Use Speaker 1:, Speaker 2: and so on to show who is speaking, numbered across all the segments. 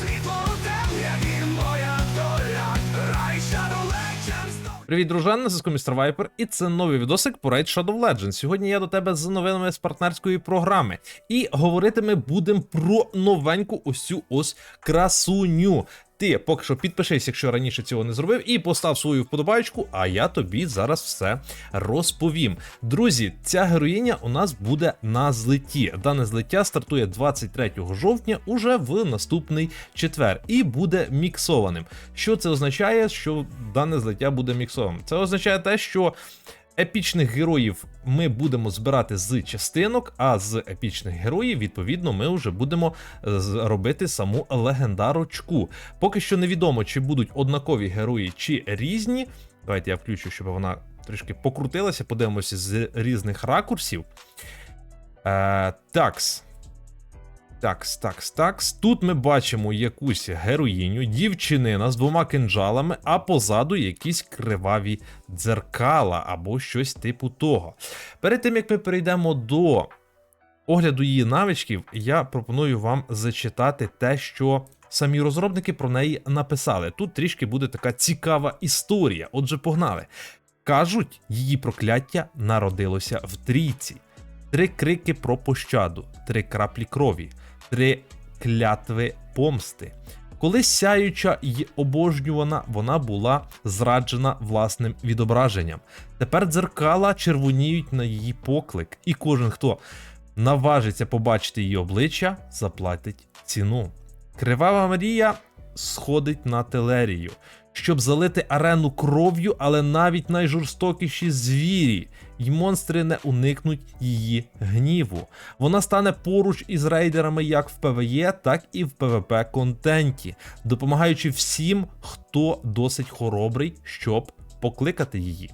Speaker 1: світло темряві моя доля, рай Shadow Legends.
Speaker 2: Привіт, дружан, на зв'язку Містер Вайпер, і це новий відосик по Raid Shadow Legends. Сьогодні я до тебе з новинами з партнерської програми. І говорити ми будемо про новеньку ось ось красуню. Ти поки що підпишись, якщо раніше цього не зробив, і постав свою вподобайку, а я тобі зараз все розповім. Друзі, ця героїня у нас буде на злеті. Дане злиття стартує 23 жовтня уже в наступний четвер і буде міксованим. Що це означає, що дане злиття буде міксованим? Це означає те, що епічних героїв ми будемо збирати з частинок, а з епічних героїв, відповідно, ми вже будемо е, робити саму легендарочку. Поки що невідомо, чи будуть однакові герої, чи різні. Давайте я включу, щоб вона трішки покрутилася, подивимося з різних ракурсів. Е, такс. Такс, такс, такс. Тут ми бачимо якусь героїню, дівчинина з двома кинджалами, а позаду якісь криваві дзеркала або щось типу того. Перед тим як ми перейдемо до огляду її навичків, я пропоную вам зачитати те, що самі розробники про неї написали. Тут трішки буде така цікава історія. Отже, погнали. Кажуть, її прокляття народилося в трійці. Три крики про пощаду, три краплі крові, три клятви помсти. Коли сяюча й обожнювана, вона була зраджена власним відображенням. Тепер дзеркала червоніють на її поклик, і кожен, хто наважиться побачити її обличчя, заплатить ціну. Кривава Марія сходить на телерію, щоб залити арену кров'ю, але навіть найжорстокіші звірі й монстри не уникнуть її гніву. Вона стане поруч із рейдерами як в ПВЕ, так і в ПВП контенті, допомагаючи всім, хто досить хоробрий, щоб покликати її.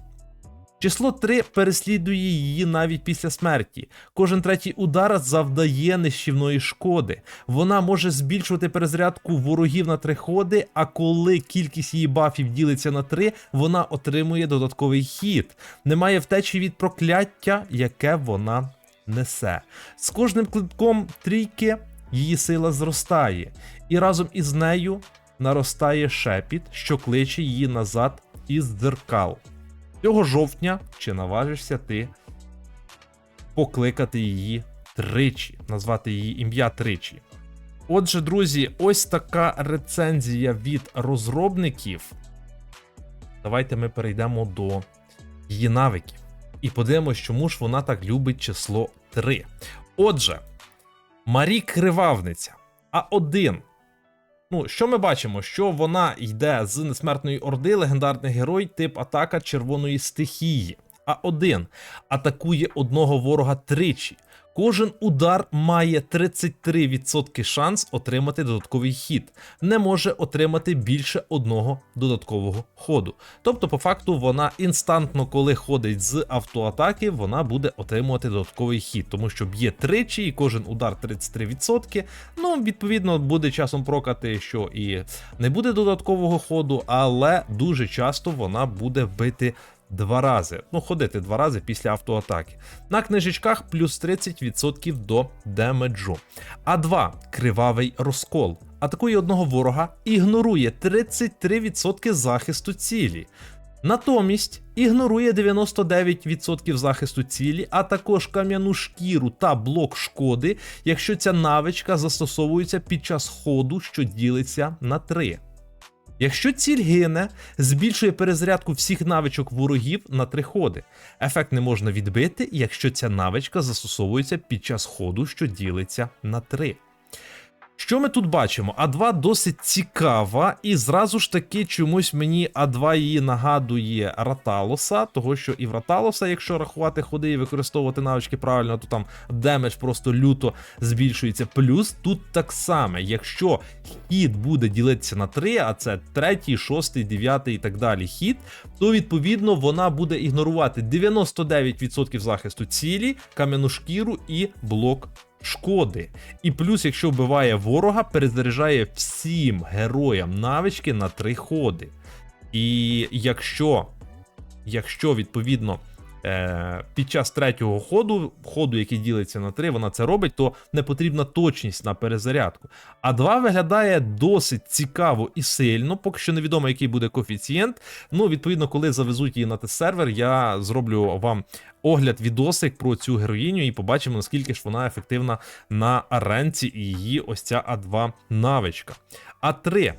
Speaker 2: Число 3 переслідує її навіть після смерті. Кожен третій удар завдає нищівної шкоди. Вона може збільшувати перезарядку ворогів на три ходи, а коли кількість її бафів ділиться на 3, вона отримує додатковий хід. Немає втечі від прокляття, яке вона несе. З кожним клитком трійки її сила зростає, і разом із нею наростає шепіт, що кличе її назад із дзеркал. Цього жовтня чи наважишся ти покликати її тричі, назвати її ім'я тричі. Отже, друзі, ось така рецензія від розробників. Давайте ми перейдемо до її навиків і подивимось, чому ж вона так любить число 3. Отже, Марі Кривавниця А1 Ну, що ми бачимо? Що вона йде з несмертної орди, легендарний герой, тип атака червоної стихії. А1 атакує одного ворога тричі. Кожен удар має 33% шанс отримати додатковий хід, не може отримати більше одного додаткового ходу. Тобто, по факту, вона інстантно, коли ходить з автоатаки, вона буде отримувати додатковий хід, тому що б'є тричі, і кожен удар 33%. Ну, відповідно, буде часом прокати, що і не буде додаткового ходу, але дуже часто вона буде бити. Два рази, ну ходити два рази після автоатаки. На книжечках плюс 30% до демеджу. А2 кривавий розкол. Атакує одного ворога, ігнорує 33% захисту цілі. Натомість ігнорує 99% захисту цілі, а також кам'яну шкіру та блок шкоди, якщо ця навичка застосовується під час ходу, що ділиться на 3. Якщо ціль гине, збільшує перезарядку всіх навичок ворогів на три ходи. Ефект не можна відбити, якщо ця навичка застосовується під час ходу, що ділиться на 3. Що ми тут бачимо? А2 досить цікава, і зразу ж таки чомусь мені А2 її нагадує Раталоса, того що і в Раталоса, якщо рахувати ходи і використовувати навички правильно, то там демедж просто люто збільшується. Плюс тут так само, якщо хід буде ділитися на 3, а це третій, шостий, дев'ятий і так далі хід, то відповідно вона буде ігнорувати 99% захисту цілі, кам'яну шкіру і блок шкоди. І плюс, якщо вбиває ворога, перезаряджає всім героям навички на три ходи. І якщо, якщо відповідно е, під час третього ходу, ходу, який ділиться на три, вона це робить, то не потрібна точність на перезарядку. А 2 виглядає досить цікаво і сильно, поки що невідомо, який буде коефіцієнт. Ну, відповідно, коли завезуть її на тест-сервер, я зроблю вам огляд відосик про цю героїню і побачимо, наскільки ж вона ефективна на аренці і її ось ця А2 навичка. А3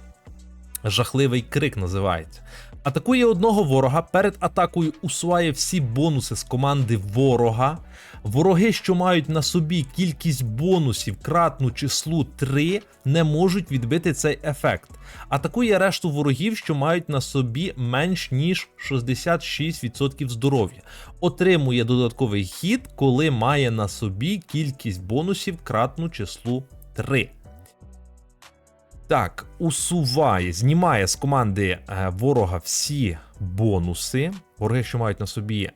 Speaker 2: жахливий крик називається. Атакує одного ворога, перед атакою усуває всі бонуси з команди ворога. Вороги, що мають на собі кількість бонусів кратну числу 3, не можуть відбити цей ефект. Атакує решту ворогів, що мають на собі менш ніж 66% здоров'я. Отримує додатковий хід, коли має на собі кількість бонусів кратну числу 3. Так, усуває, знімає з команди е, ворога всі бонуси. Вороги, що мають на собі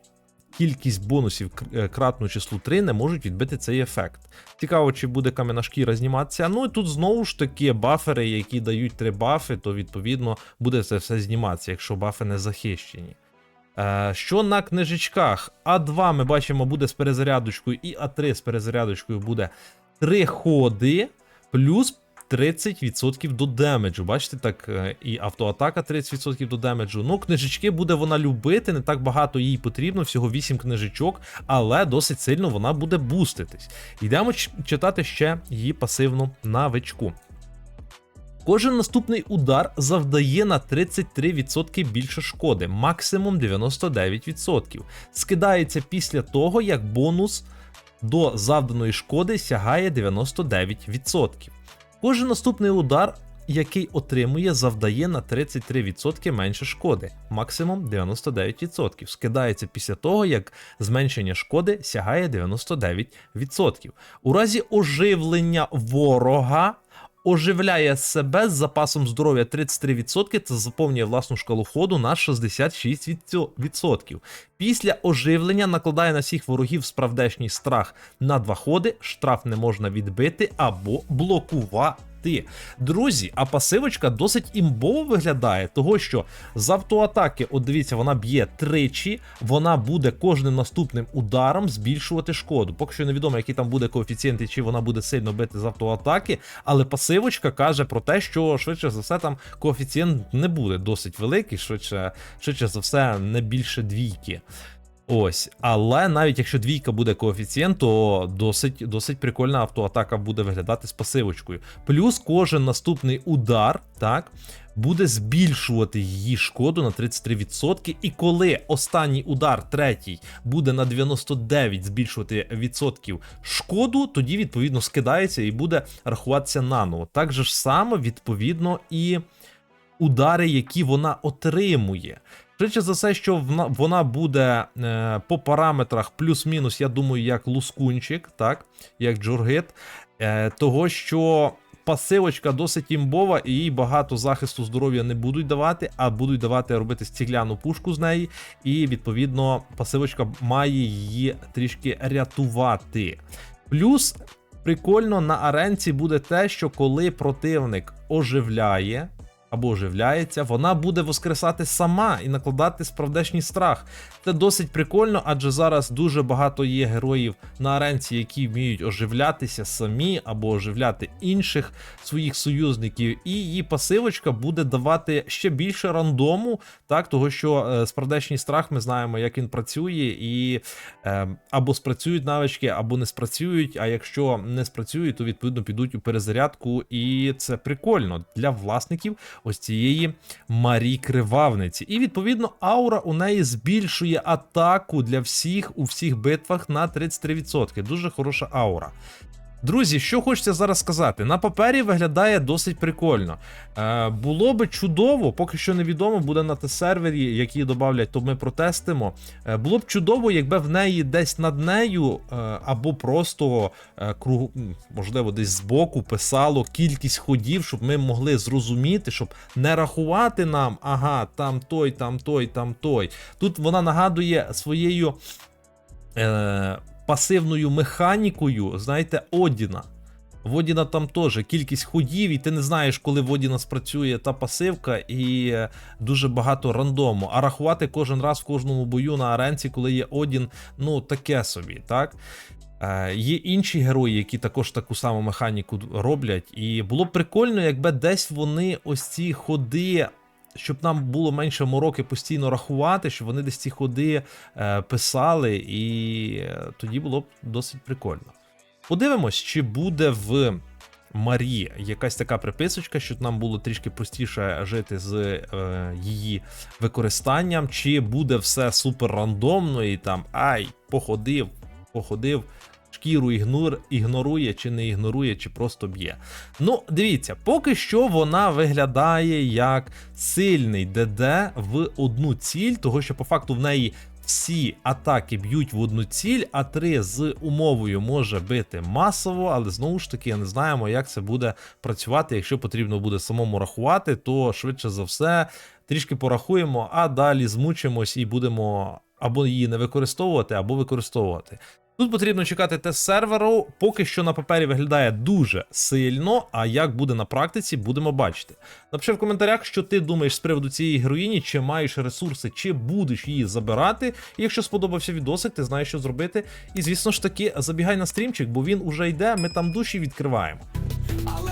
Speaker 2: кількість бонусів е, кратну числу 3, не можуть відбити цей ефект. Цікаво, чи буде кам'яна шкіра зніматися. Ну і тут знову ж таки бафери, які дають 3 бафи, то відповідно буде це все зніматися, якщо бафи не захищені. Е, що на книжечках? А2 ми бачимо буде з перезарядочкою, і А3 з перезарядочкою буде 3 ходи, плюс 30% до демеджу. Бачите, так, е, і автоатака 30% до демеджу. Ну, книжечки буде вона любити, не так багато їй потрібно, всього 8 книжечок, але досить сильно вона буде буститись. Йдемо читати ще її пасивну навичку. Кожен наступний удар завдає на 33% більше шкоди, максимум 99%. Скидається після того, як бонус до завданої шкоди сягає 99%. Кожен наступний удар, який отримує, завдає на 33% менше шкоди, максимум 99%. Скидається після того, як зменшення шкоди сягає 99%. У разі оживлення ворога. Оживляє себе з запасом здоров'я 33% та заповнює власну шкалу ходу на 66%. Після оживлення накладає на всіх ворогів справдешній страх на два ходи, штраф не можна відбити або блокувати. Друзі, а пасивочка досить імбово виглядає, того що з автоатаки, от дивіться, вона б'є тричі, вона буде кожним наступним ударом збільшувати шкоду. Поки що невідомо, який там буде коефіцієнт і чи вона буде сильно бити з автоатаки, але пасивочка каже про те, що швидше за все там коефіцієнт не буде досить великий, швидше, швидше за все, не більше двійки. Ось, але навіть якщо двійка буде коефіцієнт, то досить, досить прикольна автоатака буде виглядати з пасивочкою. Плюс кожен наступний удар, так, буде збільшувати її шкоду на 33%. І коли останній удар, третій, буде на 99 збільшувати відсотків шкоду, тоді відповідно скидається і буде рахуватися наново. Так же ж само, відповідно, і удари, які вона отримує. Швидше за все, що вона, буде е, по параметрах плюс-мінус, я думаю, як лускунчик, так, як джургит, е, того що пасивочка досить імбова, і їй багато захисту здоров'я не будуть давати, а будуть давати робити стігляну пушку з неї, і відповідно пасивочка має її трішки рятувати. Плюс прикольно на аренці буде те, що коли противник оживляє або оживляється, вона буде воскресати сама і накладати справдешній страх. Це досить прикольно, адже зараз дуже багато є героїв на аренці, які вміють оживлятися самі або оживляти інших своїх союзників, і її пасивочка буде давати ще більше рандому, так того що е, справдешній страх ми знаємо, як він працює, і е, або спрацюють навички, або не спрацюють. А якщо не спрацюють, то відповідно підуть у перезарядку, і це прикольно для власників ось цієї Марі Кривавниці. І відповідно аура у неї збільшує атаку для всіх у всіх битвах на 33%. Дуже хороша аура. Друзі, що хочеться зараз сказати, на папері виглядає досить прикольно. Е, було би чудово, поки що невідомо, буде на те-сервері, які додавлять, то ми протестимо. Е, було б чудово, якби в неї десь над нею, е, або просто е, круг, можливо, десь збоку писало кількість ходів, щоб ми могли зрозуміти, щоб не рахувати нам, ага, там той, там той, там той. Тут вона нагадує своєю. Е, пасивною механікою, знаєте, Одіна. В Одіна там теж кількість ходів, і ти не знаєш, коли в Одіна спрацює та пасивка, і е, дуже багато рандому. А рахувати кожен раз в кожному бою на аренці, коли є Одін, ну таке собі, так? Е, Є інші герої, які також таку саму механіку роблять. І було б прикольно, якби десь вони ось ці ходи. Щоб нам було менше мороки постійно рахувати, щоб вони десь ці ходи е, писали, і е, тоді було б досить прикольно. Подивимось, чи буде в Марі якась така приписочка, щоб нам було трішки простіше жити з е, її використанням, чи буде все супер рандомно і там ай, походив, походив, шкіру ігнор, ігнорує, чи не ігнорує, чи просто б'є. Ну, дивіться, поки що вона виглядає як сильний ДД в одну ціль, того що по факту в неї всі атаки б'ють в одну ціль, а три з умовою може бити масово, але знову ж таки не знаємо, як це буде працювати. Якщо потрібно буде самому рахувати, то швидше за все трішки порахуємо, а далі змучимось і будемо або її не використовувати, або використовувати. Тут потрібно чекати тест серверу. Поки що на папері виглядає дуже сильно. А як буде на практиці, будемо бачити. Напиши в коментарях, що ти думаєш з приводу цієї героїні, чи маєш ресурси, чи будеш її забирати. І якщо сподобався відосик, ти знаєш, що зробити. І звісно ж таки, забігай на стрімчик, бо він уже йде. Ми там душі відкриваємо.
Speaker 1: Але